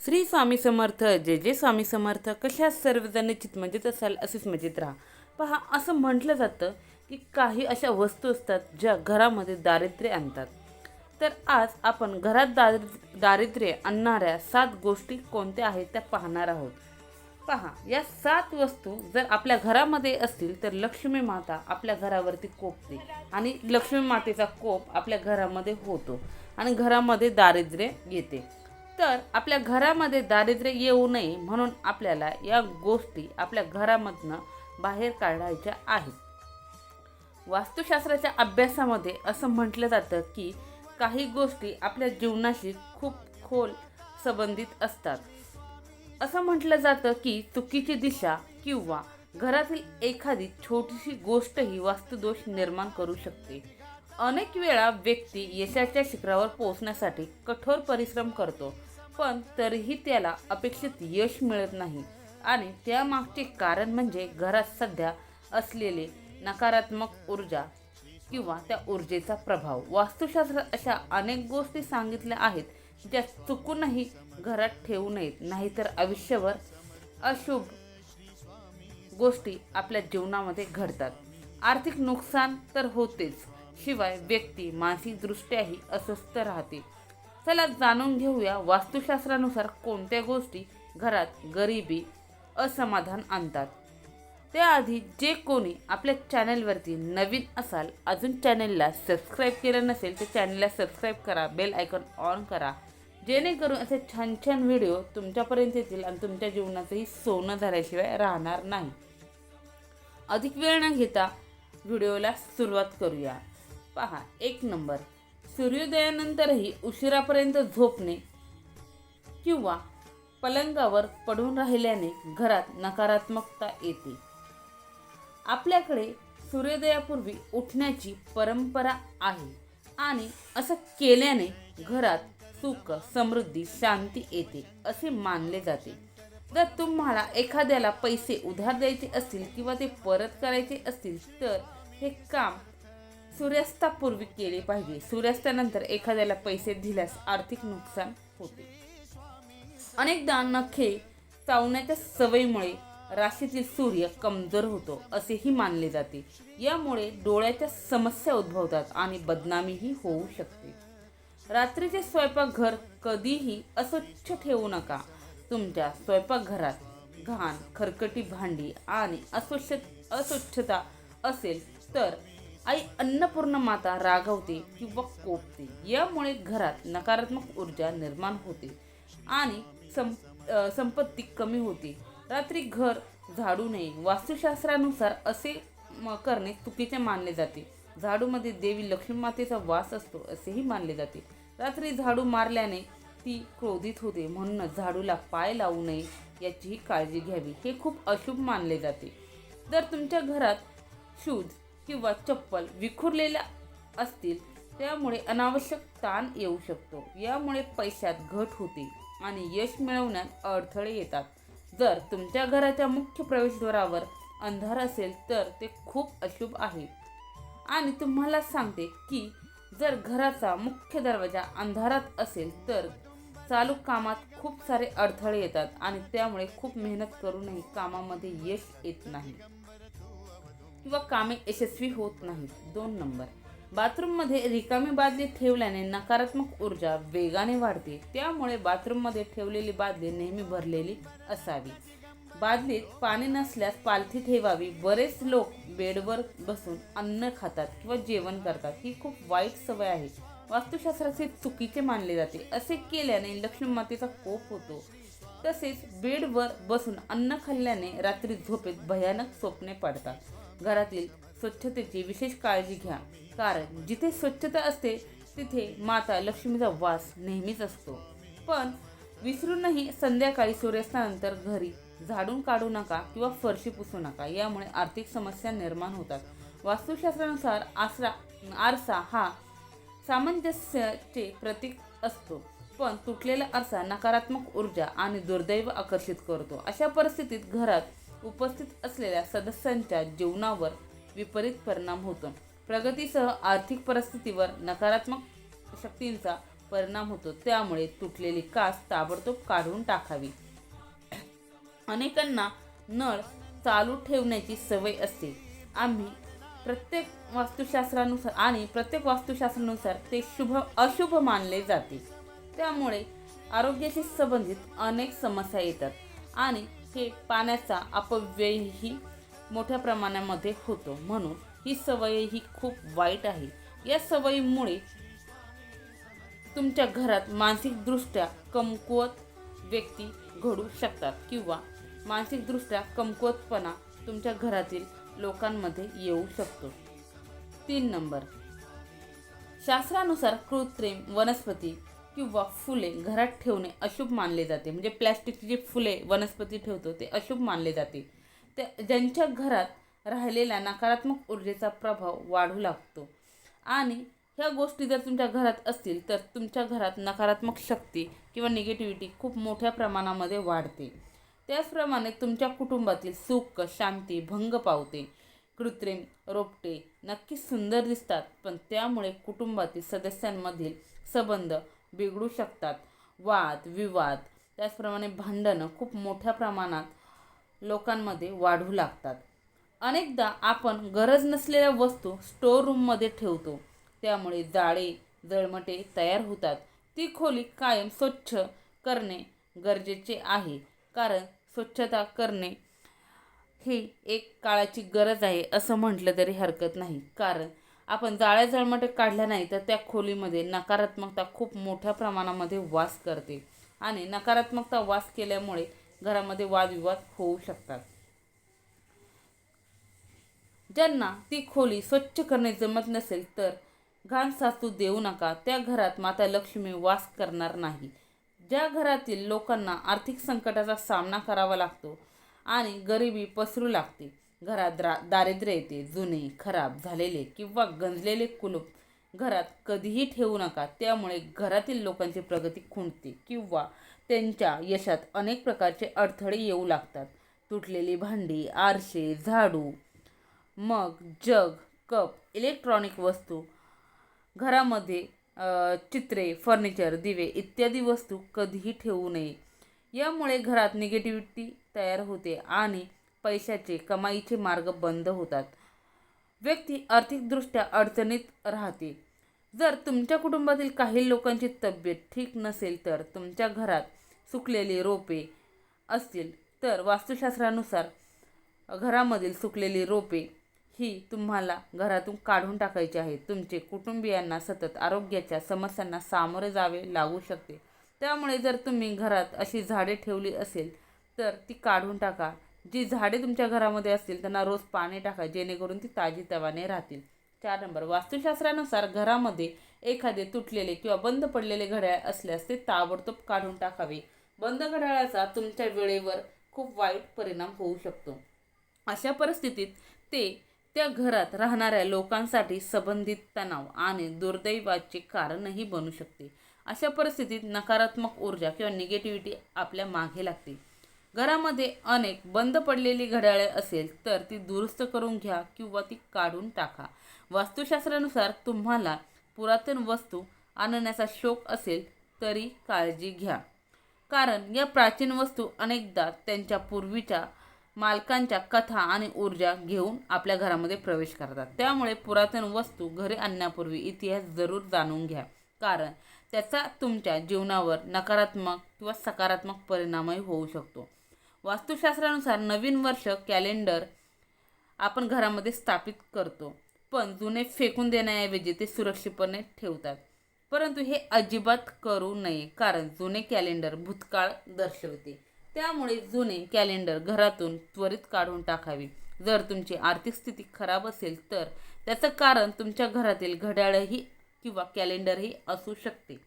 श्री स्वामी समर्थ जे जे स्वामी समर्थ कशा सर्वजण चित मजेत असाल असेच मजेत राहा. पहा असं म्हटलं जातं की काही अशा वस्तू असतात ज्या घरामध्ये दारिद्र्य आणतात. तर आज आपण घरात दारिद्र्य दारिद्र्य आणणाऱ्या सात गोष्टी कोणत्या आहेत त्या पाहणार आहोत. पहा या सात वस्तू जर आपल्या घरामध्ये असतील तर लक्ष्मी माता आपल्या घरावरती कोपते आणि लक्ष्मी मातेचा कोप आपल्या घरामध्ये होतो आणि घरामध्ये दारिद्र्य येते. तर आपल्या घरामध्ये दारिद्र्य येऊ नये म्हणून आपल्याला या गोष्टी आपल्या घरामधनं बाहेर काढायच्या आहेत. वास्तुशास्त्राच्या अभ्यासामध्ये असं म्हटलं जातं की काही गोष्टी आपल्या जीवनाशी खूप खोल संबंधित असतात. असं म्हटलं जातं की चुकीची दिशा किंवा घरातील एखादी छोटीशी गोष्टही वास्तुदोष निर्माण करू शकते. अनेक वेळा व्यक्ती यशाच्या शिखरावर पोहोचण्यासाठी कठोर परिश्रम करतो. पण तरीही त्याला अपेक्षित यश मिळत नाही. आणि त्यामागचे कारण म्हणजे घरात सध्या असलेले नकारात्मक ऊर्जा किंवा त्या ऊर्जेचा प्रभाव. वास्तुशास्त्रात अशा अनेक गोष्टी सांगितल्या आहेत ज्या चुकूनही घरात ठेवू नयेत. नाहीतर आयुष्यभर अशुभ गोष्टी आपल्या जीवनामध्ये घडतात. आर्थिक नुकसान तर होतेच शिवाय व्यक्ती मानसिकदृष्ट्याही अस्वस्थ राहते. चला जाणून घेऊया वास्तुशास्त्रानुसार कोणत्या गोष्टी घरात गरिबी असमाधान आणतात. त्याआधी जे कोणी आपल्या चॅनलवरती नवीन असाल अजून चॅनलला सबस्क्राईब केलं नसेल तर चॅनलला सबस्क्राईब करा बेल आयकॉन ऑन करा. जेणेकरून असे छान छान व्हिडिओ तुमच्यापर्यंत येतील आणि तुमच्या जीवनाचंही सोनं झाल्याशिवाय राहणार नाही. अधिक वेळ न घेता व्हिडिओला सुरुवात करूया. पहा एक नंबर. सूर्योदयानंतरही उशिरापर्यंत झोपणे किंवा पलंगावर पडून राहिल्याने घरात नकारात्मकता येते. आपल्याकडे सूर्योदयापूर्वी उठण्याची परंपरा आहे आणि असं केल्याने घरात सुख समृद्धी शांती येते असे मानले जाते. जर तुम्हाला एखाद्याला पैसे उधार द्यायचे असतील किंवा ते परत करायचे असतील तर हे काम सूर्यास्तापूर्वी केले पाहिजे. सूर्यास्तानंतर एखाद्याला पैसे दिल्यास आर्थिक नुकसान होते. अनेकदा नखे चावण्याच्या सवयीमुळे राशीतील सूर्य कमजोर होतो असेही मानले जाते. यामुळे डोळ्याच्या समस्या उद्भवतात आणि बदनामीही होऊ शकते. रात्रीचे स्वयंपाकघर कधीही अस्वच्छ ठेवू नका. तुमच्या स्वयंपाकघरात घाण खरकटी भांडी आणि अस्वच्छ अस्वच्छता असेल तर आई अन्नपूर्ण माता रागवते किंवा कोपते यामुळे घरात नकारात्मक ऊर्जा निर्माण होते आणि सं संपत्ती कमी होते. रात्री घर झाडू नये. वास्तुशास्त्रानुसार असे म- करणे चुकीचे मानले जाते. झाडूमध्ये देवी लक्ष्मी मातेचा वास असतो असेही मानले जाते. रात्री झाडू मारल्याने ती क्रोधित होते. म्हणूनच झाडूला पाय लावू नये याचीही काळजी घ्यावी. हे खूप अशुभ मानले जाते. जर तुमच्या घरात शूज किंवा चप्पल विखुरलेल्या असतील त्यामुळे अनावश्यक ताण येऊ शकतो. यामुळे पैशात घट होते आणि यश मिळवण्यात अडथळे येतात. जर तुमच्या घराच्या मुख्य प्रवेशद्वारावर अंधार असेल तर ते खूप अशुभ आहे. आणि तुम्हाला सांगते की जर घराचा मुख्य दरवाजा अंधारात असेल तर चालू कामात खूप सारे अडथळे येतात आणि त्यामुळे खूप मेहनत करूनही कामामध्ये यश येत नाही. किंवा कामे यशस्वी होत नाहीत. दोन नंबर. बाथरूममध्ये रिकामी बादली ठेवल्याने नकारात्मक ऊर्जा वेगाने वाढते. त्यामुळे बाथरूममध्ये ठेवलेली बादली नेहमी भरलेली असावी. बादलीत पाणी नसल्यास पालथी ठेवावी. बरेच लोक बेडवर बसून अन्न खातात किंवा जेवण करतात. ही खूप वाईट सवय आहे. वास्तुशास्त्राचे चुकीचे मानले जाते. असे केल्याने लक्ष्मी मातेचा कोप होतो. तसेच बेडवर बसून अन्न खाल्ल्याने रात्री झोपेत भयानक स्वप्ने पडतात. घरातील स्वच्छतेची विशेष काळजी घ्या. कारण जिथे स्वच्छता असते तिथे माता लक्ष्मीचा वास नेहमीच असतो. पण विसरूनही संध्याकाळी सूर्यास्तानंतर घरी झाडून काढू नका किंवा फरशी पुसू नका. यामुळे आर्थिक समस्या निर्माण होतात. वास्तुशास्त्रानुसार आसरा आरसा हा सामंजस्याचे प्रतीक असतो. पण तुटलेला आरसा नकारात्मक ऊर्जा आणि दुर्दैव आकर्षित करतो. अशा परिस्थितीत घरात उपस्थित असलेल्या सदस्यांच्या जीवनावर विपरीत परिणाम होतो. प्रगतीसह आर्थिक परिस्थितीवर नकारात्मक शक्तींचा परिणाम होतो. त्यामुळे तुटलेली कास ताबडतोब काढून टाकावी. अनेकांना नळ चालू ठेवण्याची सवय असते. आम्ही प्रत्येक वास्तुशास्त्रानुसार आणि प्रत्येक वास्तुशास्त्रानुसार ते शुभ अशुभ मानले जाते. त्यामुळे आरोग्याशी संबंधित अनेक समस्या येतात आणि हे पाण्याचा अपव्ययही मोठ्या प्रमाणामध्ये होतो. म्हणून ही सवय ही खूप वाईट आहे. या सवयीमुळे तुमच्या घरात मानसिकदृष्ट्या कमकुवत व्यक्ती घडू शकतात किंवा मानसिकदृष्ट्या कमकुवतपणा तुमच्या घरातील लोकांमध्ये येऊ शकतो. तीन नंबर. शास्त्रानुसार कृत्रिम वनस्पती किंवा फुले घरात ठेवणे अशुभ मानले जाते. म्हणजे प्लॅस्टिकची जी फुले वनस्पती ठेवतो ते अशुभ मानले जाते. ते ज्यांच्या घरात राहिलेल्या नकारात्मक ऊर्जेचा प्रभाव वाढू लागतो. आणि ह्या गोष्टी जर तुमच्या घरात असतील तर तुमच्या घरात नकारात्मक शक्ती किंवा निगेटिव्हिटी खूप मोठ्या प्रमाणामध्ये वाढते. त्याचप्रमाणे तुमच्या कुटुंबातील सुख शांती भंग पावते. कृत्रिम रोपटे नक्कीच सुंदर दिसतात पण त्यामुळे कुटुंबातील सदस्यांमधील संबंध बिघडू शकतात. वाद विवाद त्याचप्रमाणे भांडणं खूप मोठ्या प्रमाणात लोकांमध्ये वाढू लागतात. अनेकदा आपण गरज नसलेल्या वस्तू स्टोर रूममध्ये ठेवतो. त्यामुळे जाळे जळमटे तयार होतात. ती खोली कायम स्वच्छ करणे गरजेचे आहे. कारण स्वच्छता करणे ही एक काळाची गरज आहे असं म्हटलं तरी हरकत नाही. कारण आपण जाळ्या जळमटे काढल्या नाही तर त्या खोलीमध्ये नकारात्मकता खूप मोठ्या प्रमाणामध्ये वास करते. आणि नकारात्मकता वास केल्यामुळे घरामध्ये वादविवाद होऊ शकतात. ज्यांना ती खोली स्वच्छ करणे जमत नसेल तर घाण सासू देऊ नका. त्या घरात माता लक्ष्मी वास करणार नाही. ज्या घरातील लोकांना आर्थिक संकटाचा सामना करावा लागतो आणि गरिबी पसरू लागते घरात द्रा दारिद्र्य येते जुने खराब झालेले किंवा गंजलेले कुलूप घरात कधीही ठेवू नका. त्यामुळे घरातील लोकांची प्रगती खुंटते किंवा त्यांच्या यशात अनेक प्रकारचे अडथळे येऊ लागतात. तुटलेली भांडी आरसे झाडू मग जग कप इलेक्ट्रॉनिक वस्तू घरामध्ये चित्रे फर्निचर दिवे इत्यादी वस्तू कधीही ठेवू नये. यामुळे घरात निगेटिव्हिटी तयार होते आणि पैशाचे कमाईचे मार्ग बंद होतात. व्यक्ती आर्थिकदृष्ट्या अडचणीत राहते. जर तुमच्या कुटुंबातील काही लोकांची तब्येत ठीक नसेल तर तुमच्या घरात सुकलेली रोपे असतील तर वास्तुशास्त्रानुसार घरामधील सुकलेली रोपे ही तुम्हाला घरातून काढून टाकायची आहे. तुमचे कुटुंबियांना सतत आरोग्याच्या समस्यांना सामोरे जावे लागू शकते. त्यामुळे जर तुम्ही घरात अशी झाडे ठेवली असेल तर ती काढून टाका. जी झाडे तुमच्या घरामध्ये असतील त्यांना रोज पाणी टाका जेणेकरून ती ताजी तवाने राहतील. चार नंबर वास्तुशास्त्रानुसार घरामध्ये एखादे तुटलेले किंवा बंद पडलेले घड्याळ असल्यास ते ताबडतोब काढून टाकावे. बंद घड्याळाचा तुमच्या वेळेवर खूप वाईट परिणाम होऊ शकतो. अशा परिस्थितीत ते त्या घरात राहणाऱ्या लोकांसाठी संबंधित तणाव आणि दुर्दैवाचे कारणही बनू शकते. अशा परिस्थितीत नकारात्मक ऊर्जा किंवा निगेटिव्हिटी आपल्या मागे लागते. घरामध्ये अनेक बंद पडलेली घड्याळे असेल तर ती दुरुस्त करून घ्या किंवा ती काढून टाका. वास्तुशास्त्रानुसार तुम्हाला पुरातन वस्तू आणण्याचा शौक असेल तरी काळजी घ्या. कारण या प्राचीन वस्तू अनेकदा त्यांच्या पूर्वीच्या मालकांच्या कथा आणि ऊर्जा घेऊन आपल्या घरामध्ये प्रवेश करतात. त्यामुळे पुरातन वस्तू घरी आणण्यापूर्वी इतिहास जरूर जाणून घ्या. कारण त्याचा तुमच्या जीवनावर नकारात्मक किंवा सकारात्मक परिणामही होऊ शकतो. वास्तुशास्त्रानुसार नवीन वर्ष कॅलेंडर आपण घरामध्ये स्थापित करतो. पण जुने फेकून देण्याऐवजी ते सुरक्षितपणे ठेवतात. परंतु हे अजिबात करू नये कारण जुने कॅलेंडर भूतकाळ दर्शवते. त्यामुळे जुने कॅलेंडर घरातून त्वरित काढून टाकावे. जर तुमची आर्थिक स्थिती खराब असेल तर त्याचं कारण तुमच्या घरातील घड्याळही किंवा कॅलेंडरही असू शकते.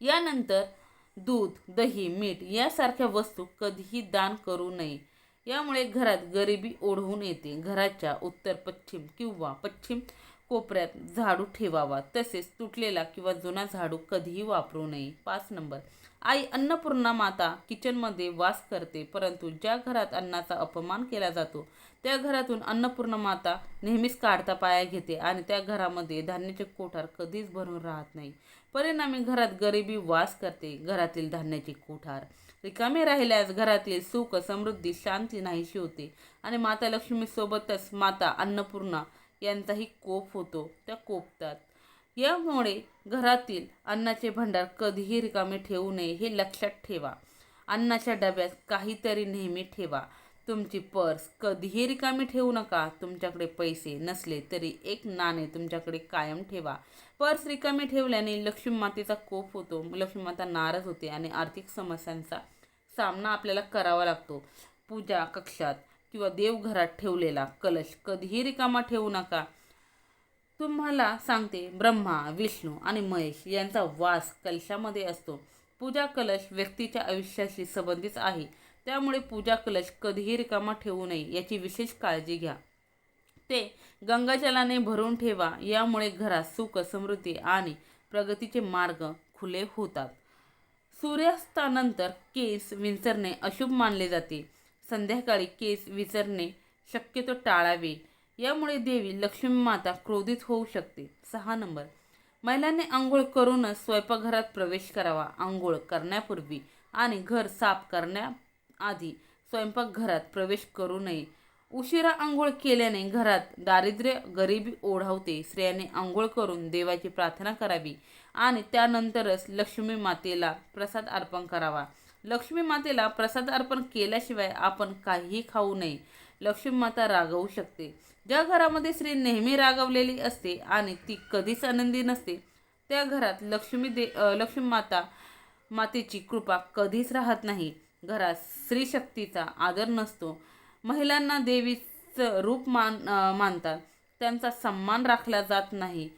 यानंतर दूध दही मीठ यासारख्या वस्तू कधीही दान करू नये. यामुळे घरात गरिबी ओढवून येते. घराच्या उत्तर पश्चिम किंवा पश्चिम कोपऱ्यात झाडू ठेवावा. तसेच तुटलेला किंवा जुना झाडू कधीही वापरू नये. पाच नंबर. आई अन्नपूर्णा माता किचनमध्ये वास करते परंतु ज्या घरात अन्नाचा अपमान केला जातो त्या घरातून अन्नपूर्णा माता नेहमीच काढता पाया घेते आणि त्या घरामध्ये धान्याचे कोठार कधीच भरून राहत नाही. परिणामी घरात गरिबी वास करते घरातील धान्याचे कोठार. रिकामे राहिल्यास घरातील सुख समृद्धी शांती नाहीशी होते आणि माता लक्ष्मीसोबतच माता अन्नपूर्णा यांचाही कोप होतो त्या कोपतात. यामुळे घरातील अन्नाचे भांडार कधीही रिकामे ठेवू नये हे लक्षात ठेवा. अन्नाच्या डब्यात काहीतरी नेहमी ठेवा. तुमची पर्स कधीही रिकामी ठेवू नका. तुमच्याकडे पैसे नसले तरी एक नाणे तुमच्याकडे कायम ठेवा. पर्स रिकामी ठेवल्याने लक्ष्मी मातेचा कोप होतो. लक्ष्मी माता नाराज होते आणि आर्थिक समस्यांचा सामना आपल्याला करावा लागतो. पूजा कक्षात किंवा देवघरात ठेवलेला कलश कधीही रिकामा ठेवू नका. तुम्हाला सांगते ब्रह्मा विष्णू आणि महेश यांचा वास कलशामध्ये असतो. पूजा कलश व्यक्तीच्या आयुष्याशी संबंधित आहे. त्यामुळे पूजा कलश कधीही रिकामा ठेवू नये याची विशेष काळजी घ्या. ते गंगाजलाने भरून ठेवा यामुळे घरात सुख समृद्धी आणि प्रगतीचे मार्ग खुले होतात. सूर्यास्तानंतर केस विंचरणे अशुभ मानले जाते. संध्याकाळी केस विचरणे शक्यतो टाळावे. यामुळे देवी लक्ष्मी माता क्रोधित होऊ शकते. सहा नंबर. महिलांनी आंघोळ करूनच स्वयंपाकघरात प्रवेश करावा. आंघोळ करण्यापूर्वी आणि घर साफ करण्याआधी स्वयंपाकघरात प्रवेश करू नये. उशिरा आंघोळ केल्याने घरात दारिद्र्य गरिबी ओढावते. स्त्रियांनी आंघोळ करून देवाची प्रार्थना करावी आणि त्यानंतरच लक्ष्मी मातेला प्रसाद अर्पण करावा. लक्ष्मी मातेला प्रसाद अर्पण केल्याशिवाय आपण काहीही खाऊ नये. लक्ष्मी माता रागवू शकते. ज्या घरामध्ये स्त्री नेहमी रागवलेली असते आणि ती कधीच आनंदी नसते त्या घरात लक्ष्मी दे लक्ष्मीमाता लक्ष्मी माता मातेची कृपा कधीच राहत नाही. घरात स्त्री शक्तीचा आदर नसतो. महिलांना देवीचं रूप मान मानतात. त्यांचा सन्मान राखला जात नाही.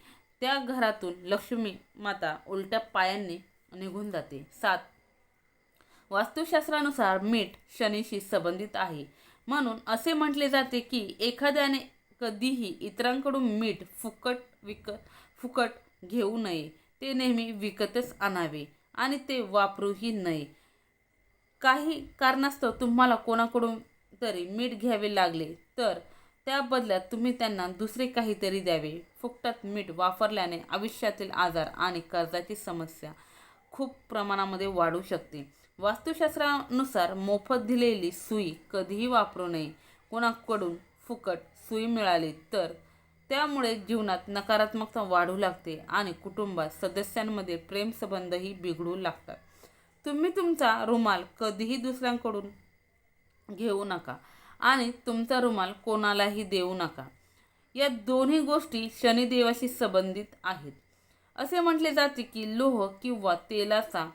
त्या घरातून लक्ष्मी माता उलट्या पायांनी निघून जाते. सात. वास्तुशास्त्रानुसार मीठ शनीशी संबंधित आहे. म्हणून असे म्हटले जाते की एखाद्याने कधीही इतरांकडून मीठ फुकट विक फुकट घेऊ नये. ते नेहमी विकतच आणावे आणि ते वापरूही नये. काही कारणास्तव तुम्हाला कोणाकडून तरी मीठ घ्यावे लागले तर त्या बदल्यात तुम्ही त्यांना दुसरे काहीतरी द्यावे. फुकटात मीठ वापरल्याने आयुष्यातील आजार आणि कर्जाची समस्या खूप प्रमाणामध्ये वाढू शकते. वास्तुशास्त्रानुसार मोफत दिलेली सुई कधीही वापरू नये. कोणाकडून फुकट सुई मिळाली तर त्यामुळे जीवनात नकारात्मकता वाढू लागते आणि कुटुंबात सदस्यांमध्ये प्रेमसंबंधही बिघडू लागतात. तुम्ही तुमचा रुमाल कधीही दुसऱ्यांकडून घेऊ नका आणि तुमचा रुमाल कोणालाही देऊ नका. या दोन्ही गोष्टी शनिदेवाशी संबंधित आहेत. असे म्हटले जाते की लोह किंवा तेलाचा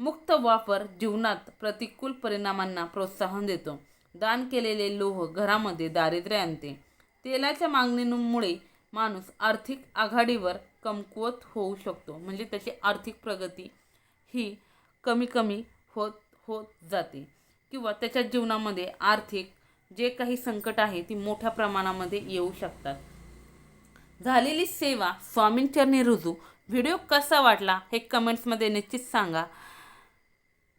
मुक्त वापर जीवनात प्रतिकूल परिणामांना प्रोत्साहन देतो. दान केलेले लोह घरामध्ये दारिद्र्य आणते. तेलाच्या मागणीमुळे माणूस आर्थिक आघाडीवर कमकुवत होऊ शकतो. म्हणजे त्याची आर्थिक प्रगती ही कमी कमी होत होत जाते. किंवा त्याच्या जीवनामध्ये आर्थिक जे काही संकट आहे ती मोठ्या प्रमाणामध्ये येऊ शकतात. झालेली सेवा स्वामींचरणी रुजू. व्हिडिओ कसा वाटला हे कमेंट्समध्ये निश्चित सांगा.